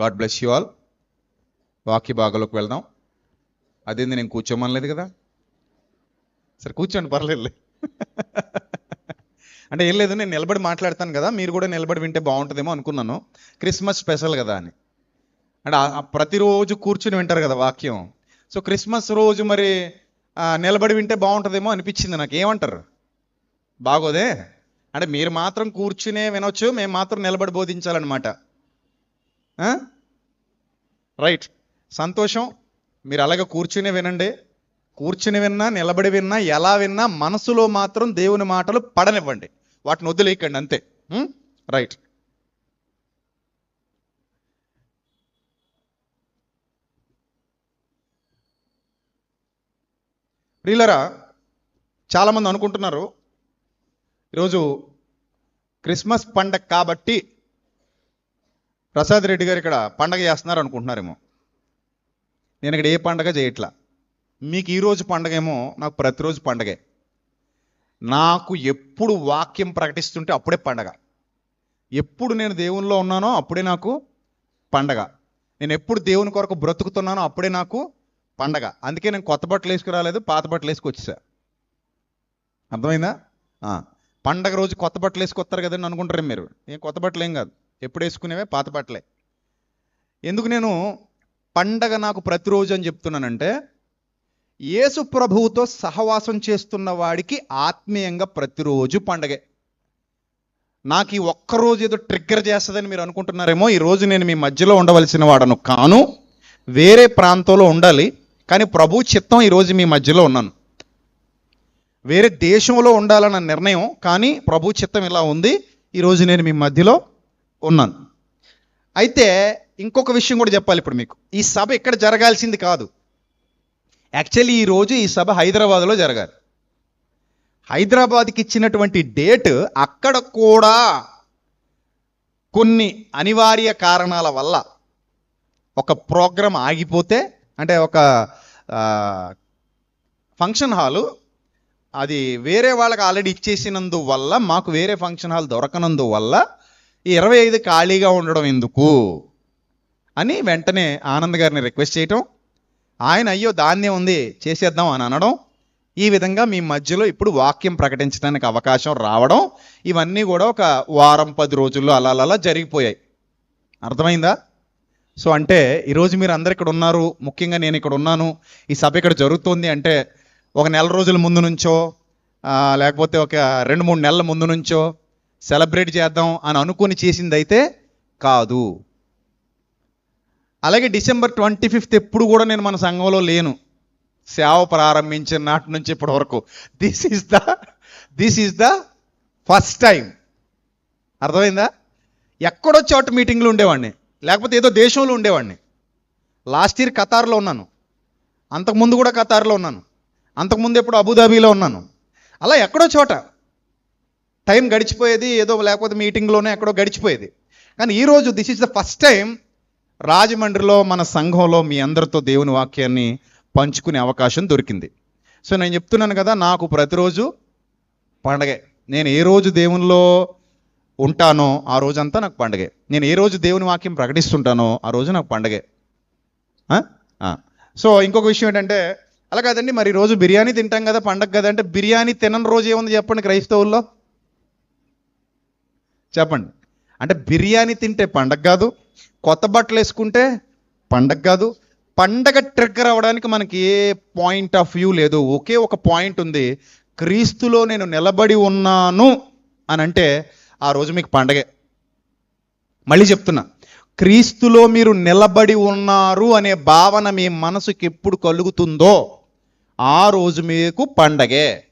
God bless you all. వాక్య భాగంలోకి వెళ్దాం. అదేంది నేను కూర్చోమనలేదు కదా? సరే కూర్చోండి పర్లేదులే. అంటే ఏం లేదు నేను నిలబడి మాట్లాడతాను కదా మీరు కూడా నిలబడి వింటే బాగుంటుందేమో అనుకున్నాను. క్రిస్మస్ స్పెషల్ కదా అని. అంటే ప్రతిరోజు కూర్చుని వింటారు కదా వాక్యం. సో క్రిస్మస్ రోజు మరి నిలబడి వింటే బాగుంటుందేమో అనిపించింది నాకు. ఏమంటారు? బాగోదే. అంటే మీరు మాత్రం కూర్చునే వినొచ్చు మేము మాత్రం నిలబడి బోధించాలన్నమాట. రైట్ సంతోషం మీరు అలాగే కూర్చుని వినండి. కూర్చుని విన్నా నిలబడి విన్నా ఎలా విన్నా మనసులో మాత్రం దేవుని మాటలు పడనివ్వండి. వాటిని వదిలేయకండి అంతే. Hmm? రైట్ ప్రియులరా చాలామంది అనుకుంటున్నారు ఈరోజు క్రిస్మస్ పండగ కాబట్టి ప్రసాద్ రెడ్డి గారు ఇక్కడ పండగ చేస్తున్నారు అనుకుంటున్నారేమో. నేను ఇక్కడ ఏ పండగ చేయట్లా. మీకు ఈరోజు పండగ ఏమో నాకు ప్రతిరోజు పండగే. నాకు ఎప్పుడు వాక్యం ప్రకటిస్తుంటే అప్పుడే పండగ. ఎప్పుడు నేను దేవునిలో ఉన్నానో అప్పుడే నాకు పండగ. నేను ఎప్పుడు దేవుని కొరకు బ్రతుకుతున్నానో అప్పుడే నాకు పండగ. అందుకే నేను కొత్త బట్టలు వేసుకురాలేదు పాత బట్టలు వేసుకొచ్చా అర్థమైందా? పండగ రోజు కొత్త బట్టలు వేసుకొస్తారు కదండి అనుకుంటారు మీరు. ఏం కొత్త బట్టలు ఏం కాదు. ఎప్పుడు వేసుకునేవే పాత బట్టలే ఎందుకు నేను పండగ నాకు ప్రతిరోజు అని చెప్తున్నానంటే యేసు ప్రభువుతో సహవాసం చేస్తున్న వాడికి ఆత్మీయంగా ప్రతిరోజు పండగే. నాకు ఈ ఒక్కరోజు ఏదో ట్రిగ్గర్ చేస్తుందని మీరు అనుకుంటున్నారేమో ఈరోజు నేను మీ మధ్యలో ఉండవలసిన వాడను కాను వేరే ప్రాంతంలో ఉండాలి కానీ ప్రభు చిత్తం ఈరోజు మీ మధ్యలో ఉన్నాను. వేరే దేశంలో ఉండాలన్న నిర్ణయం కానీ ప్రభు చిత్తం ఇలా ఉంది ఈరోజు నేను మీ మధ్యలో ఉన్నాను. అయితే ఇంకొక విషయం కూడా చెప్పాలి ఇప్పుడు మీకు. ఈ సభ ఇక్కడ జరగాల్సింది కాదు. యాక్చువల్లీ ఈరోజు ఈ సభ హైదరాబాద్లో జరగాలి. హైదరాబాద్కి ఇచ్చినటువంటి డేట్ అక్కడ కూడా కొన్ని అనివార్య కారణాల వల్ల ఒక ప్రోగ్రాం ఆగిపోతే అంటే ఒక ఫంక్షన్ హాలు అది వేరే వాళ్ళకి ఆల్రెడీ ఇచ్చేసినందు వల్ల మాకు వేరే ఫంక్షన్ హాల్ దొరకనందు వల్ల ఈ ఇరవై ఐదు ఖాళీగా ఉండడం ఎందుకు? అని వెంటనే ఆనంద్ గారిని రిక్వెస్ట్ చేయటం ఆయన అయ్యో దాన్నే ఉంది చేసేద్దాం అని అనడం ఈ విధంగా మీ మధ్యలో ఇప్పుడు వాక్యం ప్రకటించడానికి అవకాశం రావడం ఇవన్నీ కూడా ఒక వారం పది రోజుల్లో అలా అలా అలా జరిగిపోయాయి. అర్థమైందా? సో అంటే ఈరోజు మీరు అందరు ఇక్కడ ఉన్నారు ముఖ్యంగా నేను ఇక్కడ ఉన్నాను ఈ సభ ఇక్కడ జరుగుతోంది అంటే ఒక నెల రోజుల ముందు నుంచో లేకపోతే ఒక రెండు మూడు నెలల ముందు నుంచో సెలబ్రేట్ చేద్దాం అని అనుకుని చేసింది అయితే కాదు. అలాగే డిసెంబర్ ట్వంటీ ఫిఫ్త్ ఎప్పుడు కూడా నేను మన సంఘంలో లేను. సేవ ప్రారంభించిన నాటి నుంచి ఇప్పటి వరకు. This is the this is the first time అర్థమైందా? ఎక్కడో చోట మీటింగ్లు ఉండేవాడిని. లేకపోతే ఏదో దేశంలో ఉండేవాడిని. లాస్ట్ ఇయర్ ఖతార్లో ఉన్నాను. అంతకుముందు కూడా ఖతార్లో ఉన్నాను. అంతకుముందు ఎప్పుడు అబుదాబీలో ఉన్నాను. అలా ఎక్కడో చోట. టైం గడిచిపోయేది ఏదో లేకపోతే మీటింగ్లోనే ఎక్కడో గడిచిపోయేది. కానీ ఈరోజు this is the first time రాజమండ్రిలో మన సంఘంలో మీ అందరితో దేవుని వాక్యాన్ని పంచుకునే అవకాశం దొరికింది. సో నేను చెప్తున్నాను కదా నాకు ప్రతిరోజు పండగే. నేను ఏ రోజు దేవునిలో ఉంటానో ఆ రోజంతా నాకు పండగే. నేను ఏ రోజు దేవుని వాక్యం ప్రకటిస్తుంటానో ఆ రోజు నాకు పండగే. సో ఇంకొక విషయం ఏంటంటే అలా కాదండి మరి రోజు బిర్యానీ తింటాం కదా పండగ కదా అంటే బిర్యానీ తినని రోజు ఏముంది చెప్పండి క్రైస్తవుల్లో? చెప్పండి. అంటే బిర్యానీ తింటే పండగ కాదు కొత్త బట్టలు వేసుకుంటే పండగ కాదు. పండగ ట్రిగ్గర్ అవ్వడానికి మనకి ఏ పాయింట్ ఆఫ్ వ్యూ లేదు. ఒకే ఒక పాయింట్ ఉంది. క్రీస్తులో నేను నిలబడి ఉన్నాను అని అంటే ఆ రోజు మీకు పండగే. మళ్ళీ చెప్తున్నా. క్రీస్తులో మీరు నిలబడి ఉన్నారు అనే భావన మీ మనసుకి ఎప్పుడు కలుగుతుందో ఆ రోజు మీకు పండగే.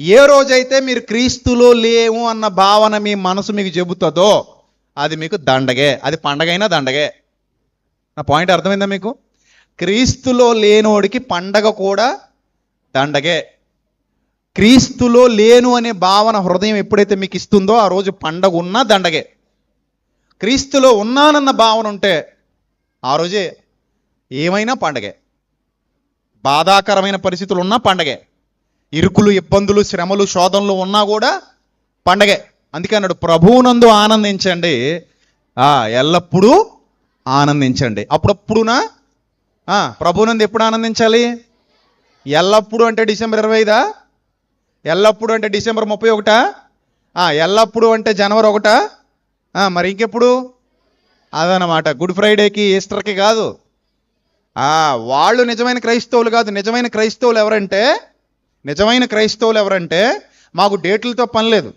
ఏ రోజైతే మీరు క్రీస్తులో లేము అన్న భావన మీ మనసు మీకు చెబుతుందో అది మీకు దండగే. అది పండగైనా దండగే. నా పాయింట్ అర్థమైందా మీకు? క్రీస్తులో లేనోడికి పండగ కూడా దండగే. క్రీస్తులో లేను అనే భావన హృదయం ఎప్పుడైతే మీకు ఇస్తుందో ఆ రోజు పండగ ఉన్నా దండగే. క్రీస్తులో ఉన్నానన్న భావన ఉంటే ఆ రోజే ఏమైనా పండగే. బాధాకరమైన పరిస్థితులు ఉన్నా పండగే. ఇరుకులు ఇబ్బందులు శ్రమలు శోధనలు ఉన్నా కూడా పండగే. అందుకే అన్నాడు ప్రభువునందు ఆనందించండి. ఎల్లప్పుడూ ఆనందించండి. అప్పుడప్పుడునా? ప్రభునందు ఎప్పుడు ఆనందించాలి? ఎల్లప్పుడు అంటే డిసెంబర్ ఇరవై ఐదా ఎల్లప్పుడు అంటే డిసెంబర్ ముప్పై ఒకటా? ఎల్లప్పుడూ ఎల్లప్పుడు అంటే జనవరి ఒకటా? మరి ఇంకెప్పుడు? అదనమాట గుడ్ ఫ్రైడేకి ఈస్టర్కి కాదు. వాళ్ళు నిజమైన క్రైస్తవులు కాదు. నిజమైన క్రైస్తవులు ఎవరంటే నిజమైన క్రైస్తవులు ఎవరంటే మాకు డేట్లతో పని లేదు.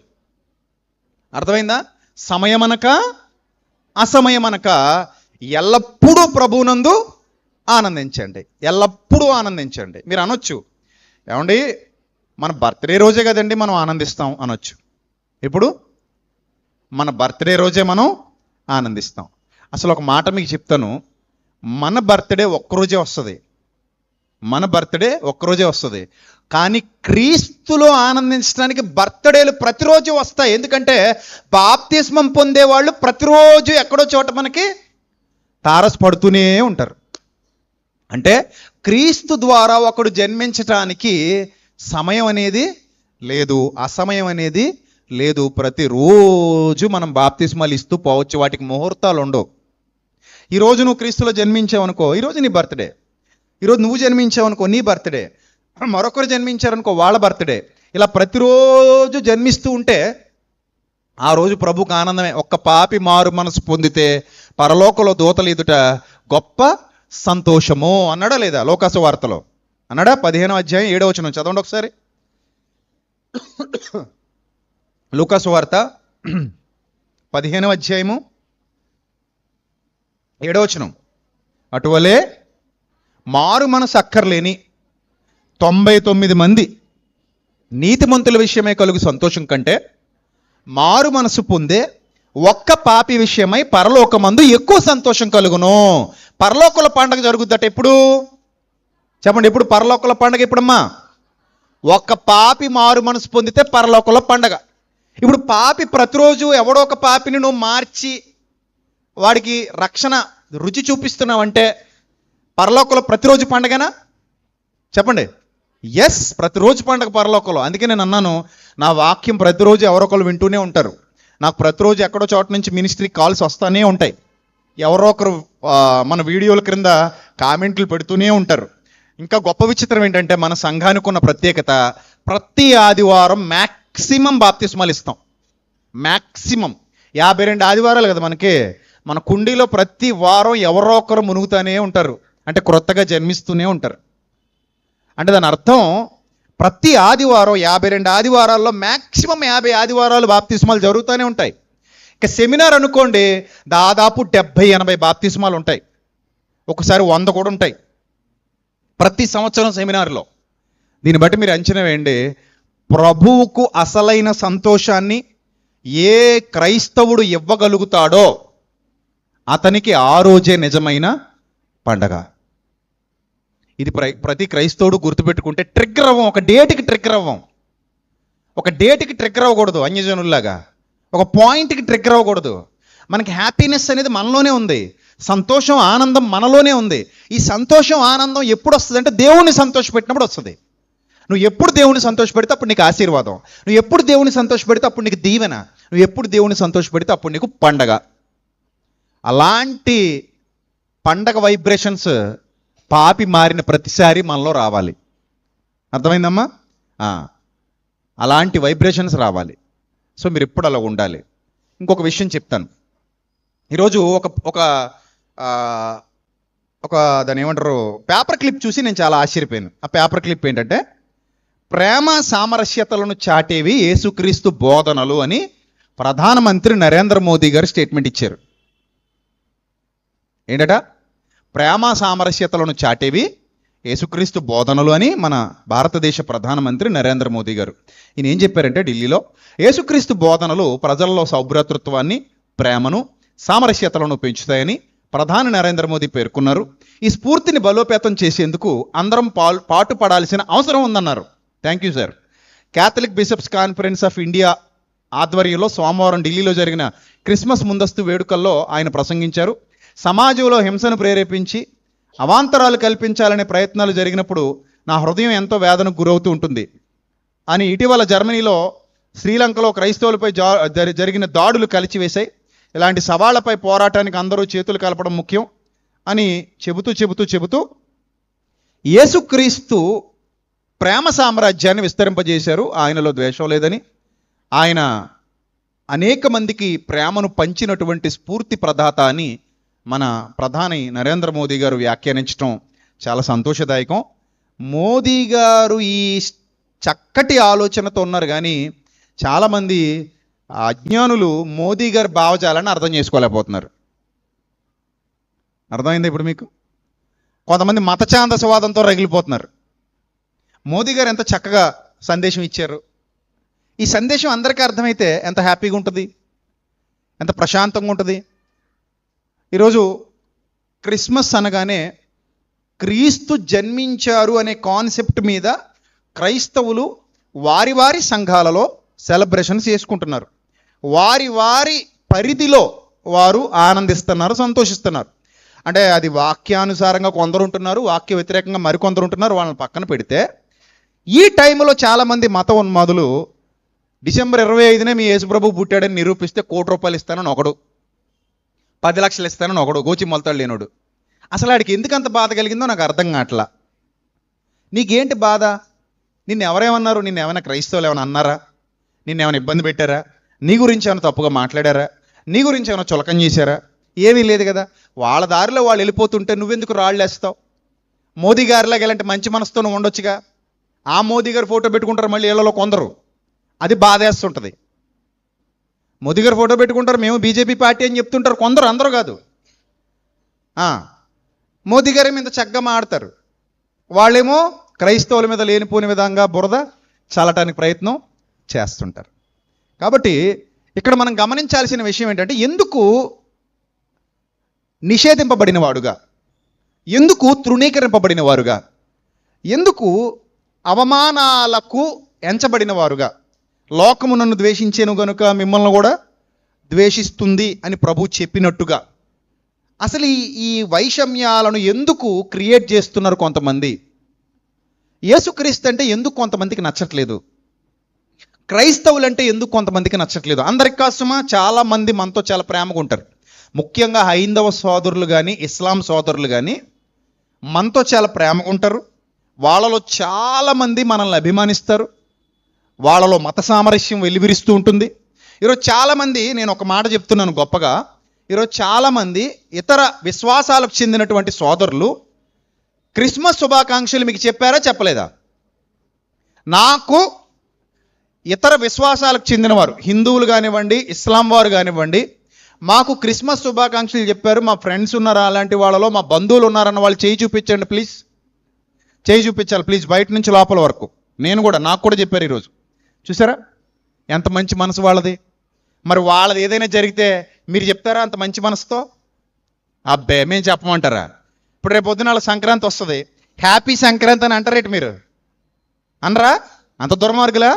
అర్థమైందా? సమయమనక అసమయమనక ఎల్లప్పుడూ ప్రభువునందు ఆనందించండి. ఎల్లప్పుడూ ఆనందించండి. మీరు అనొచ్చు. ఏమండి? మన బర్త్డే రోజే కదండి మనం ఆనందిస్తాం అనొచ్చు. ఇప్పుడు మన బర్త్డే రోజే మనం ఆనందిస్తాం. అసలు ఒక మాట మీకు చెప్తాను. మన బర్త్డే ఒక్కరోజే వస్తుంది. మన బర్త్డే ఒక్కరోజే వస్తుంది. కానీ క్రీస్తులో ఆనందించడానికి బర్త్డేలు ప్రతిరోజు వస్తాయి. ఎందుకంటే బాప్తిస్మం పొందేవాళ్ళు ప్రతిరోజు ఎక్కడో చోట మనకి తారస్ పడుతూనే ఉంటారు. అంటే క్రీస్తు ద్వారా ఒకడు జన్మించటానికి సమయం అనేది లేదు అసమయం అనేది లేదు. ప్రతిరోజు మనం బాప్తిస్మాలు ఇస్తూ పోవచ్చు. వాటికి ముహూర్తాలు ఉండవు ఈరోజు నువ్వు క్రీస్తులో జన్మించావనుకో ఈరోజు నీ బర్త్డే. ఈరోజు నువ్వు జన్మించావు అనుకో నీ బర్త్డే మరొకరు జన్మించారనుకో వాళ్ళ బర్త్డే. ఇలా ప్రతిరోజు జన్మిస్తూ ఉంటే ఆ రోజు ప్రభుకు ఆనందమే. ఒక్క పాపి మారు మనసు పొందితే పరలోకలో దూతలు ఎదుట గొప్ప సంతోషము అన్నాడా లేదా లోకాసు వార్తలో? అన్నాడా? పదిహేనో అధ్యాయం ఏడో వచ్చిన చదవండి ఒకసారి. లూకాసు వార్త పదిహేనవ అధ్యాయము ఏడవచనం అటువలే మారు మనసు అక్కర్లేని తొంభై తొమ్మిది మంది నీతిమంతుల విషయమై కలుగు సంతోషం కంటే మారు మనసు పొందే ఒక్క పాపి విషయమై పరలోకమందు ఎక్కువ సంతోషం కలుగును. పరలోకుల పండగ జరుగుద్దట ఎప్పుడు? చెప్పండి ఎప్పుడు పరలోకుల పండగ ఎప్పుడమ్మా? ఒక్క పాపి మారు మనసు పొందితే పరలోకుల పండగ. ఇప్పుడు పాపి ప్రతిరోజు ఎవడో ఒక పాపిని నువ్వు మార్చి వాడికి రక్షణ రుచి చూపిస్తున్నావంటే పరలోకంలో ప్రతిరోజు పండగనా? చెప్పండి. ఎస్ ప్రతిరోజు పండగ పరలోకంలో. అందుకే నేను అన్నాను నా వాక్యం ప్రతిరోజు ఎవరో ఒకరు వింటూనే ఉంటారు. నాకు ప్రతిరోజు ఎక్కడో చోట నుంచి మినిస్ట్రీ కాల్స్ వస్తూనే ఉంటాయి. ఎవరో ఒకరు మన వీడియోల క్రింద కామెంట్లు పెడుతూనే ఉంటారు. ఇంకా గొప్ప విచిత్రం ఏంటంటే మన సంఘానికి ఉన్న ప్రత్యేకత ప్రతి ఆదివారం మ్యాక్సిమం బాప్తిస్మాలు ఇస్తాం. మ్యాక్సిమం యాభై రెండు ఆదివారాలు కదా మనకి. మన కుండీలో ప్రతి వారం ఎవరో ఒకరు మునుగుతూనే ఉంటారు. అంటే క్రొత్తగా జన్మిస్తూనే ఉంటారు. అంటే దాని అర్థం ప్రతి ఆదివారం యాభై రెండు ఆదివారాల్లో మ్యాక్సిమం యాభై ఆదివారాలు బాప్తిస్మాలు జరుగుతూనే ఉంటాయి. ఇక సెమినార్ అనుకోండి దాదాపు డెబ్భై ఎనభై బాప్తిస్మాలు ఉంటాయి. ఒకసారి వంద కూడా ఉంటాయి. ప్రతి సంవత్సరం సెమినార్లో. దీన్ని బట్టి మీరు అంచనా వేయండి ప్రభువుకు అసలైన సంతోషాన్ని ఏ క్రైస్తవుడు ఇవ్వగలుగుతాడో అతనికి ఆ రోజే నిజమైన పండగ. ఇది ప్రతి క్రైస్తవుడు గుర్తుపెట్టుకుంటే ట్రిగ్గర్ అవ్వం ఒక డేట్కి ట్రిగ్గర్ అవ్వం. ఒక డేట్కి ట్రిగ్గర్ అవ్వకూడదు అన్యజనుల్లాగా. ఒక పాయింట్కి ట్రిగ్గర్ అవ్వకూడదు. మనకి హ్యాపీనెస్ అనేది మనలోనే ఉంది. సంతోషం ఆనందం మనలోనే ఉంది. ఈ సంతోషం ఆనందం ఎప్పుడు వస్తుంది అంటే దేవుణ్ణి సంతోషపెట్టినప్పుడు వస్తుంది. నువ్వు ఎప్పుడు దేవుని సంతోషపెడితే అప్పుడు నీకు ఆశీర్వాదం. నువ్వు ఎప్పుడు దేవుని సంతోషపెడితే అప్పుడు నీకు దీవెన. నువ్వు ఎప్పుడు దేవుని సంతోషపెడితే అప్పుడు నీకు పండగ. అలాంటి పండగ వైబ్రేషన్స్ పాపి మారిన ప్రతిసారి మనలో రావాలి. అర్థమైందమ్మా? అలాంటి వైబ్రేషన్స్ రావాలి. సో మీరు ఎప్పుడు అలా ఉండాలి. ఇంకొక విషయం చెప్తాను. ఈరోజు ఒక ఒక ఒక దాని ఏమంటారు పేపర్ క్లిప్ చూసి నేను చాలా ఆశ్చర్యపోయాను. ఆ పేపర్ క్లిప్ ఏంటంటే ప్రేమ సామరస్యతలను చాటేవి యేసుక్రీస్తు బోధనలు అని ప్రధానమంత్రి నరేంద్ర మోదీ గారు స్టేట్మెంట్ ఇచ్చారు. ఏంటట? ప్రేమ సామరస్యతలను చాటేవి యేసుక్రీస్తు బోధనలు అని మన భారతదేశ ప్రధానమంత్రి నరేంద్ర మోదీ గారు. ఈయన ఏం చెప్పారంటే ఢిల్లీలో యేసుక్రీస్తు బోధనలు ప్రజల్లో సౌభ్రతృత్వాన్ని ప్రేమను సామరస్యతలను పెంచుతాయని ప్రధాని నరేంద్ర మోదీ పేర్కొన్నారు. ఈ స్ఫూర్తిని బలోపేతం చేసేందుకు అందరం పాల్ పాటుపడాల్సిన అవసరం ఉందన్నారు. Thank you sir. Catholic bishops conference of India ఆధ్వర్యంలో సోమవారం ఢిల్లీలో జరిగిన క్రిస్మస్ ముందస్తు వేడుకల్లో ఆయన ప్రసంగించారు. సమాజంలో హింసను ప్రేరేపించి అవాంతరాలు కల్పించాలనే ప్రయత్నాలు జరిగినప్పుడు నా హృదయం ఎంతో వేదనకు గురవుతూ ఉంటుంది. అని ఇటీవల జర్మనీలో శ్రీలంకలో క్రైస్తవులపై జా జరిగిన దాడులు కలిచివేశాయి. ఇలాంటి సవాళ్ళపై పోరాటానికి అందరూ చేతులు కలపడం ముఖ్యం అని చెబుతూ చెబుతూ చెబుతూ యేసుక్రీస్తు ప్రేమ సామ్రాజ్యాన్ని విస్తరింపజేశారు. ఆయనలో ద్వేషం లేదని. ఆయన అనేక మందికి ప్రేమను పంచినటువంటి స్ఫూర్తి ప్రదాత అని మన ప్రధాని నరేంద్ర మోదీ గారు వ్యాఖ్యానించడం చాలా సంతోషదాయకం. మోదీ గారు ఈ చక్కటి ఆలోచనతో ఉన్నారు కానీ చాలామంది అజ్ఞానులు మోదీ గారి భావజాలని అర్థం చేసుకోలేకపోతున్నారు. అర్థమైంది ఇప్పుడు మీకు? కొంతమంది మతఛాందసవాదంతో రగిలిపోతున్నారు. మోదీ గారు ఎంత చక్కగా సందేశం ఇచ్చారు. ఈ సందేశం అందరికీ అర్థమైతే ఎంత హ్యాపీగా ఉంటుంది. ఎంత ప్రశాంతంగా ఉంటుంది. ఈరోజు క్రిస్మస్ అనగానే క్రీస్తు జన్మించారు అనే కాన్సెప్ట్ మీద క్రైస్తవులు వారి వారి సంఘాలలో సెలబ్రేషన్స్ చేసుకుంటున్నారు. వారి వారి పరిధిలో వారు ఆనందిస్తున్నారు సంతోషిస్తున్నారు. అంటే అది వాక్యానుసారంగా కొందరు ఉంటున్నారు వాక్య వ్యతిరేకంగా మరికొందరు ఉంటున్నారు వాళ్ళని పక్కన పెడితే ఈ టైంలో చాలామంది మత ఉన్మాదులు డిసెంబర్ ఇరవై ఐదునే మీ యేసుప్రభు పుట్టాడని నిరూపిస్తే కోటి రూపాయలు ఇస్తానని ఒకడు పది లక్షలు ఇస్తానని ఒకడు గోచి మొలతాడు లేనోడు. అసలు ఆడికి ఎందుకు అంత బాధ కలిగిందో నాకు అర్థం కావట్లా. నీకేంటి బాధ? నిన్ను ఎవరేమన్నారు? నిన్ను ఏమైనా క్రైస్తవులు ఏమైనా అన్నారా? నిన్ను ఏమైనా ఇబ్బంది పెట్టారా? నీ గురించి ఏమైనా తప్పుగా మాట్లాడారా? నీ గురించి ఏమైనా చులకం చేశారా? ఏమీ లేదు కదా. వాళ్ళ దారిలో వాళ్ళు వెళ్ళిపోతుంటే నువ్వెందుకు రాళ్ళేస్తావు మోదీ గారిలాగా ఇలాంటి మంచి మనసుతో ఉండొచ్చుగా? ఆ మోదీ గారు ఫోటో పెట్టుకుంటారు మళ్ళీ ఇళ్ళలో కొందరు. అది బాధేస్తుంటుంది. మోదీ గారు ఫోటో పెట్టుకుంటారు మేము బీజేపీ పార్టీ అని చెప్తుంటారు కొందరు అందరూ కాదు. మోదీ గారి మీద చక్కగా మాడతారు. వాళ్ళేమో క్రైస్తవుల మీద లేనిపోని విధంగా బురద చల్లటానికి ప్రయత్నం చేస్తుంటారు. కాబట్టి ఇక్కడ మనం గమనించాల్సిన విషయం ఏంటంటే ఎందుకు నిషేధింపబడిన వాడుగా? ఎందుకు తృణీకరింపబడిన వారుగా? ఎందుకు అవమానాలకు ఎంచబడిన వారుగా? లోకము నన్ను ద్వేషించేను గనుక మిమ్మల్ని కూడా ద్వేషిస్తుంది అని ప్రభు చెప్పినట్టుగా. అసలు ఈ వైషమ్యాలను ఎందుకు క్రియేట్ చేస్తున్నారు కొంతమంది? యేసుక్రీస్తు అంటే ఎందుకు కొంతమందికి నచ్చట్లేదు? క్రైస్తవులు అంటే ఎందుకు కొంతమందికి నచ్చట్లేదు? అందరికి కాసుమా చాలా మంది మనతో చాలా ప్రేమగా ఉంటారు. ముఖ్యంగా హైందవ సోదరులు కానీ ఇస్లాం సోదరులు కానీ మనతో చాలా ప్రేమగా ఉంటారు. వాళ్ళలో చాలామంది మనల్ని అభిమానిస్తారు. వాళ్ళలో మత సామరస్యం వెలివిరుస్తూ ఉంటుంది. ఈరోజు చాలామంది నేను ఒక మాట చెప్తున్నాను గొప్పగా ఈరోజు చాలామంది ఇతర విశ్వాసాలకు చెందినటువంటి సోదరులు క్రిస్మస్ శుభాకాంక్షలు మీకు చెప్పారా చెప్పలేదా? నాకు ఇతర విశ్వాసాలకు చెందినవారు హిందువులు కానివ్వండి ఇస్లాం వారు కానివ్వండి మాకు క్రిస్మస్ శుభాకాంక్షలు చెప్పారు. మా ఫ్రెండ్స్ ఉన్నారా అలాంటి వాళ్ళలో మా బంధువులు ఉన్నారన్న వాళ్ళు చేయి చూపించండి ప్లీజ్. చేయి చూపించాలి ప్లీజ్ బయట నుంచి లోపల వరకు. నేను కూడా నాకు కూడా చెప్పారు ఈరోజు. చూసారా? ఎంత మంచి మనసు వాళ్ళది? మరి వాళ్ళది ఏదైనా జరిగితే మీరు చెప్తారా అంత మంచి మనసుతో? అబ్బే మేము చెప్పమంటారా? ఇప్పుడు రేపు పొద్దున వాళ్ళ సంక్రాంతి వస్తుంది. హ్యాపీ సంక్రాంతి అని అంటారేటి మీరు? అనరా? అంత దుర్మార్గులా?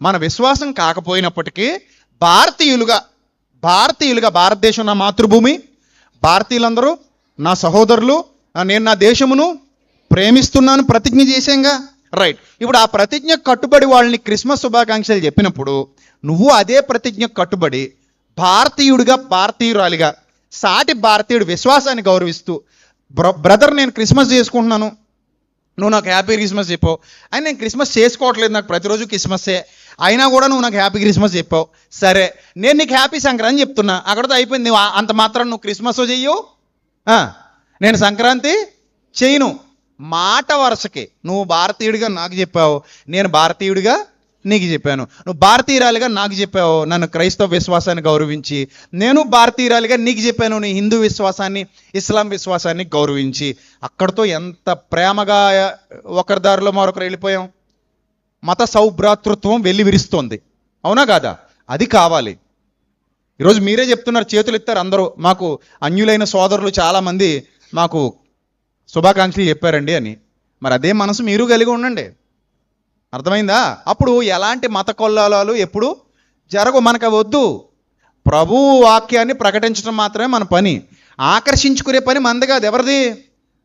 మన విశ్వాసం కాకపోయినప్పటికీ భారతీయులుగా భారతీయులుగా భారతదేశం నా మాతృభూమి. భారతీయులందరూ నా సహోదరులు నేను నా దేశమును ప్రేమిస్తున్నాను ప్రతిజ్ఞ చేసేంగా రైట్ ఇప్పుడు ఆ ప్రతిజ్ఞ కట్టుబడి వాళ్ళని క్రిస్మస్ శుభాకాంక్షలు చెప్పినప్పుడు నువ్వు అదే ప్రతిజ్ఞ కట్టుబడి భారతీయుడిగా భారతీయురాలిగా సాటి భారతీయుడు విశ్వాసాన్ని గౌరవిస్తూ బ్ర బ్రదర్ నేను క్రిస్మస్ చేసుకుంటున్నాను నువ్వు నాకు హ్యాపీ క్రిస్మస్ చెప్పావు అయినా నేను క్రిస్మస్ చేసుకోవట్లేదు నాకు ప్రతిరోజు క్రిస్మస్సే అయినా కూడా నువ్వు నాకు హ్యాపీ క్రిస్మస్ చెప్పావు. సరే నేను నీకు హ్యాపీ సంక్రాంతి చెప్తున్నా. అక్కడతో అయిపోయింది అంత మాత్రం నువ్వు క్రిస్మస్ చెయ్యు నేను సంక్రాంతి చేయను. మాట వరుసకి. నువ్వు భారతీయుడిగా నాకు చెప్పావు నేను భారతీయుడిగా నీకు చెప్పాను. నువ్వు భారతీయురాలిగా నాకు చెప్పావు నన్ను క్రైస్తవ విశ్వాసాన్ని గౌరవించి. నేను భారతీయురాలిగా నీకు చెప్పాను నీ హిందూ విశ్వాసాన్ని ఇస్లాం విశ్వాసాన్ని గౌరవించి. అక్కడితో ఎంత ప్రేమగా ఒకరి దారిలో మరొకరు వెళ్ళిపోయాం? మత సౌభ్రాతృత్వం వెళ్ళి విరుస్తోంది. అవునా కాదా? అది కావాలి. ఈరోజు మీరే చెప్తున్నారు చేతులు ఎత్తారు అందరూ. మాకు అన్యులైన సోదరులు చాలామంది మాకు శుభాకాంక్షలు చెప్పారండి అని. మరి అదే మనసు మీరు కలిగి ఉండండి. అర్థమైందా? అప్పుడు ఎలాంటి మత కొల్లాలు ఎప్పుడు జరగవు మనకు వద్దు. ప్రభు వాక్యాన్ని ప్రకటించడం మాత్రమే మన పని. ఆకర్షించుకునే పని మంది కాదు ఎవరిది?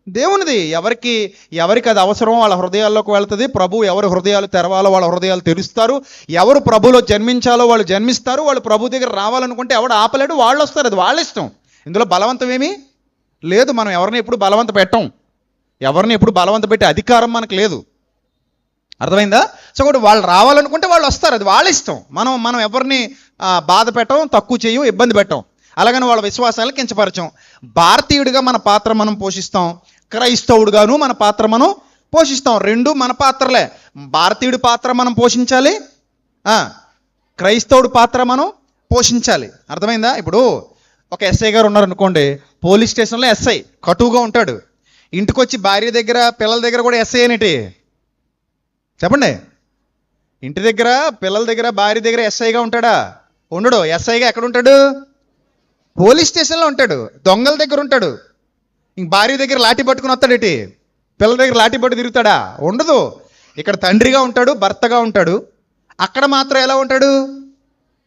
దేవునిది. ఎవరికి ఎవరికి అది అవసరం వాళ్ళ హృదయాల్లోకి వెళ్తుంది. ప్రభు ఎవరి హృదయాలు తెరవాలో వాళ్ళ హృదయాలు తెరుస్తారు. ఎవరు ప్రభులో జన్మించాలో వాళ్ళు జన్మిస్తారు. వాళ్ళు ప్రభు దగ్గర రావాలనుకుంటే ఎవడు ఆపలేడు వాళ్ళు వస్తారు. అది వాళ్ళ ఇష్టం. ఇందులో బలవంతం ఏమీ? లేదు మనం ఎవరిని ఎప్పుడు బలవంత పెట్టం. ఎవరిని ఎప్పుడు బలవంత పెట్టే అధికారం మనకు లేదు. అర్థమైందా? సో కూడా వాళ్ళు రావాలనుకుంటే వాళ్ళు వస్తారు. అది వాళ్ళ ఇష్టం. మనం మనం ఎవరిని బాధ పెట్టం తక్కువ చేయం ఇబ్బంది పెట్టం. అలాగని వాళ్ళ విశ్వాసాలను కించపరచం. భారతీయుడిగా మన పాత్ర మనం పోషిస్తాం. క్రైస్తవుడుగాను మన పాత్ర మనం పోషిస్తాం. రెండు మన పాత్రలే. భారతీయుడి పాత్ర మనం పోషించాలి. క్రైస్తవుడి పాత్ర మనం పోషించాలి. అర్థమైందా? ఇప్పుడు ఒక ఎస్ఐ గారు ఉన్నారు అనుకోండి పోలీస్ స్టేషన్లో ఎస్ఐ కటువుగా ఉంటాడు. ఇంటికి వచ్చి భార్య దగ్గర పిల్లల దగ్గర కూడా ఎస్ఐ అనేటి. చెప్పండి. ఇంటి దగ్గర పిల్లల దగ్గర భార్య దగ్గర ఎస్ఐగా ఉంటాడా? ఉండడు. ఎస్ఐగా ఎక్కడ ఉంటాడు? పోలీస్ స్టేషన్లో ఉంటాడు. దొంగల దగ్గర ఉంటాడు. ఇంక భార్య దగ్గర లాఠీ పట్టుకుని వస్తాడేటి పిల్లల దగ్గర లాఠీ పట్టు తిరుగుతాడా? ఉండదు. ఇక్కడ తండ్రిగా ఉంటాడు భర్తగా ఉంటాడు. అక్కడ మాత్రం ఎలా ఉంటాడు?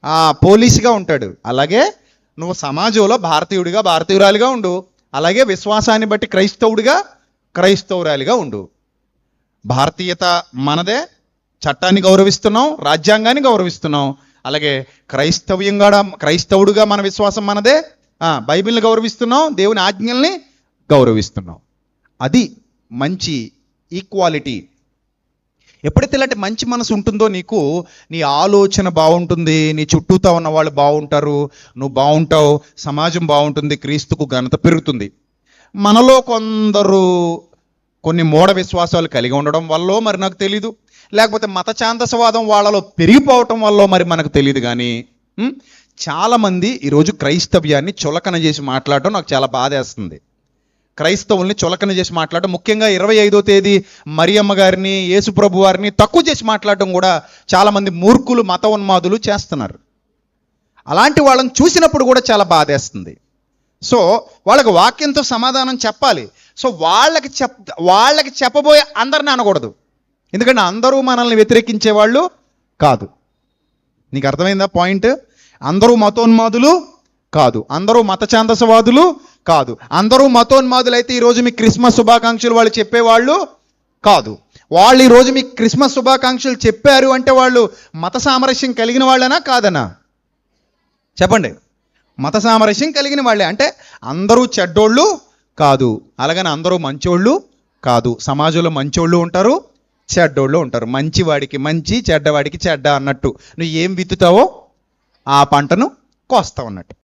ఆ, పోలీసుగా ఉంటాడు. అలాగే నువ్వు సమాజంలో భారతీయుడిగా భారతీయురాలిగా ఉండు. అలాగే విశ్వాసాన్ని బట్టి క్రైస్తవుడిగా క్రైస్తవురాలిగా ఉండు. భారతీయత మనదే. చట్టాన్ని గౌరవిస్తున్నాం రాజ్యాంగాన్ని గౌరవిస్తున్నాం. అలాగే క్రైస్తవ్యంగా క్రైస్తవుడుగా మన విశ్వాసం మనదే. బైబిల్ని గౌరవిస్తున్నాం దేవుని ఆజ్ఞల్ని గౌరవిస్తున్నాం. అది మంచి ఈక్వాలిటీ ఎప్పుడైతే ఇలాంటి మంచి మనసు ఉంటుందో నీకు నీ ఆలోచన బాగుంటుంది నీ చుట్టూతో ఉన్న వాళ్ళు బాగుంటారు నువ్వు బాగుంటావు సమాజం బాగుంటుంది క్రీస్తుకు ఘనత పెరుగుతుంది. మనలో కొందరు కొన్ని మూఢ విశ్వాసాలు కలిగి ఉండడం వల్ల మరి నాకు తెలీదు. లేకపోతే మత ఛాందసవాదం వాళ్ళలో పెరిగిపోవటం వల్ల మరి మనకు తెలియదు కానీ చాలామంది ఈరోజు క్రైస్తవ్యాన్ని చులకన చేసి మాట్లాడటం నాకు చాలా బాధేస్తుంది. క్రైస్తవుల్ని చులకన చేసి మాట్లాడటం. ముఖ్యంగా ఇరవై ఐదో తేదీ మరియమ్మ గారిని యేసుప్రభు వారిని తక్కువ చేసి మాట్లాడటం కూడా చాలామంది మూర్ఖులు మత ఉన్మాదులు చేస్తున్నారు. అలాంటి వాళ్ళని చూసినప్పుడు కూడా చాలా బాధేస్తుంది. సో వాళ్ళకి వాక్యంతో సమాధానం చెప్పాలి. సో వాళ్ళకి చెప్ వాళ్ళకి చెప్పబోయే అందరిని అనకూడదు. ఎందుకంటే అందరూ మనల్ని వ్యతిరేకించే వాళ్ళు కాదు. నీకు అర్థమైందా పాయింట్? అందరూ మతోన్మాదులు కాదు. అందరూ మత ఛాందసవాదులు కాదు. అందరూ మతోన్మాదులైతే ఈరోజు మీకు క్రిస్మస్ శుభాకాంక్షలు వాళ్ళు చెప్పేవాళ్ళు కాదు. వాళ్ళు ఈరోజు మీకు క్రిస్మస్ శుభాకాంక్షలు చెప్పారు అంటే వాళ్ళు మత సామరస్యం కలిగిన వాళ్ళనా కాదనా? చెప్పండి. మత సామరస్యం కలిగిన వాళ్ళే. అంటే అందరూ చెడ్డోళ్ళు కాదు. అలాగని అందరూ మంచోళ్ళు కాదు. సమాజంలో మంచోళ్ళు ఉంటారు చెడ్డోళ్ళు ఉంటారు. మంచివాడికి మంచి చెడ్డవాడికి చెడ్డ అన్నట్టు. నువ్వు ఏం విత్తుతావో ఆ పంటను కోస్తావు అన్నట్టు.